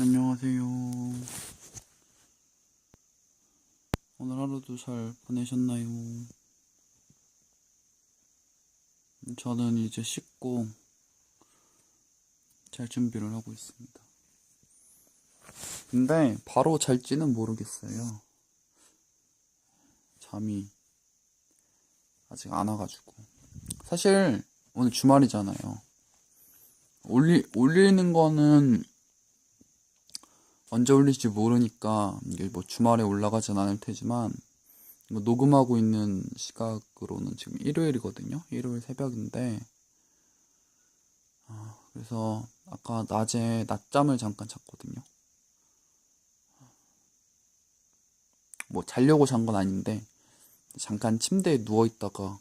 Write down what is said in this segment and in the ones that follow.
안녕하세요. 오늘 하루도 잘 보내셨나요? 저는 이제 씻고 잘 준비를 하고 있습니다. 근데 바로 잘지는 모르겠어요. 잠이 아직 안 와가지고. 사실 오늘 주말이잖아요. 올리, 올리는 거는 언제 올릴지 모르니까 이게 뭐 주말에 올라가진 않을 테지만 이거 녹음하고 있는 시각으로는 지금 일요일이거든요. 일요일 새벽인데 아, 그래서 아까 낮에 낮잠을 잠깐 잤거든요. 뭐 자려고 잔 건 아닌데 잠깐 침대에 누워 있다가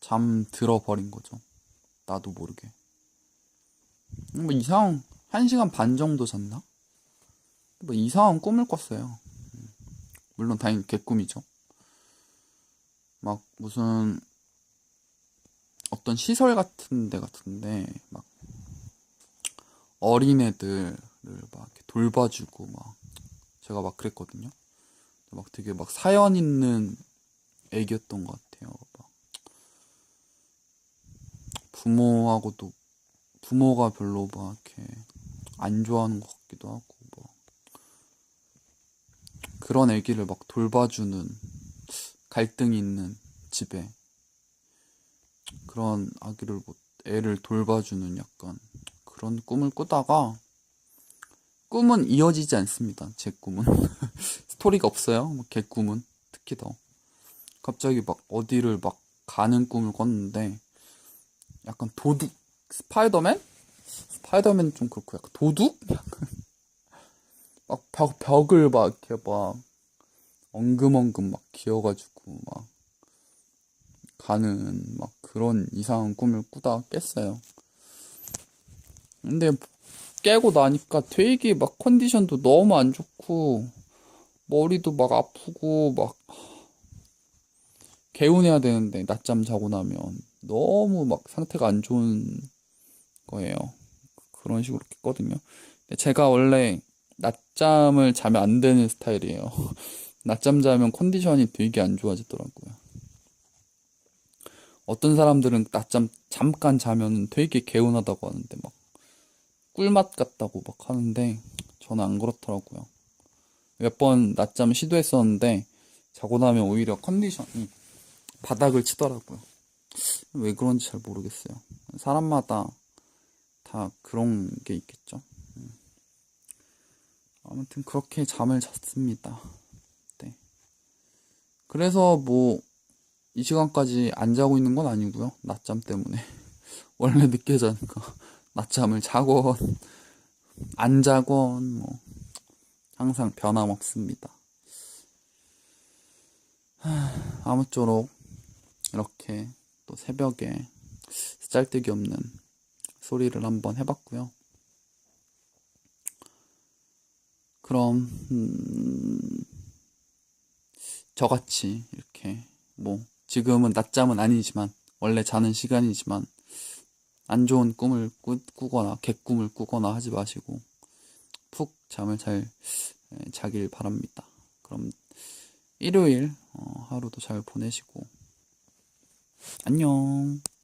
잠 들어버린 거죠. 나도 모르게. 뭐 이상 한 시간 반 정도 잤나? 뭐 이상한 꿈을 꿨어요. 물론 당연히 개꿈이죠. 막 무슨 어떤 시설 같은 데 같은데 막 어린애들을 막 돌봐주고 막 제가 막 그랬거든요. 막 되게 막 사연 있는 애기였던 것 같아요. 막 부모하고도 부모가 별로 막 이렇게 안 좋아하는 것 같기도 하고 뭐 그런 애기를 막 돌봐주는 갈등이 있는 집에 그런 아기를 뭐 애를 돌봐주는 약간 그런 꿈을 꾸다가 꿈은 이어지지 않습니다. 제 꿈은 스토리가 없어요. 뭐개 꿈은 특히 더 갑자기 막 어디를 막 가는 꿈을 꿨는데 약간 도둑 스파이더맨? 스파이더맨 좀 그렇고 약간 도둑? 약간 막 벽, 벽을 막 이렇게 막 엉금엉금 막 기어가지고 막 가는 막 그런 이상한 꿈을 꾸다 깼어요. 근데 깨고 나니까 되게 막 컨디션도 너무 안 좋고 머리도 막 아프고 막 개운해야 되는데 낮잠 자고 나면 너무 막 상태가 안 좋은 거예요. 그런 식으로 깼거든요. 제가 원래 낮잠을 자면 안 되는 스타일이에요. 낮잠 자면 컨디션이 되게 안 좋아지더라고요. 어떤 사람들은 낮잠 잠깐 자면 되게 개운하다고 하는데 막 꿀맛 같다고 막 하는데 저는 안 그렇더라고요. 몇 번 낮잠 시도했었는데 자고 나면 오히려 컨디션이 바닥을 치더라고요. 왜 그런지 잘 모르겠어요. 사람마다 다 그런 게 있겠죠. 음. 아무튼 그렇게 잠을 잤습니다. 네. 그래서 뭐 이 시간까지 안 자고 있는 건 아니고요. 낮잠 때문에. 원래 늦게 자니까 낮잠을 자건 안 자건 뭐 항상 변함없습니다. 하, 아무쪼록 이렇게 또 새벽에 짤데기 없는 소리를 한번 해봤고요. 그럼 음, 저같이 이렇게 뭐 지금은 낮잠은 아니지만 원래 자는 시간이지만 안 좋은 꿈을 꾸, 꾸거나 개꿈을 꾸거나 하지 마시고 푹 잠을 잘 에, 자길 바랍니다. 그럼 일요일 어, 하루도 잘 보내시고 안녕.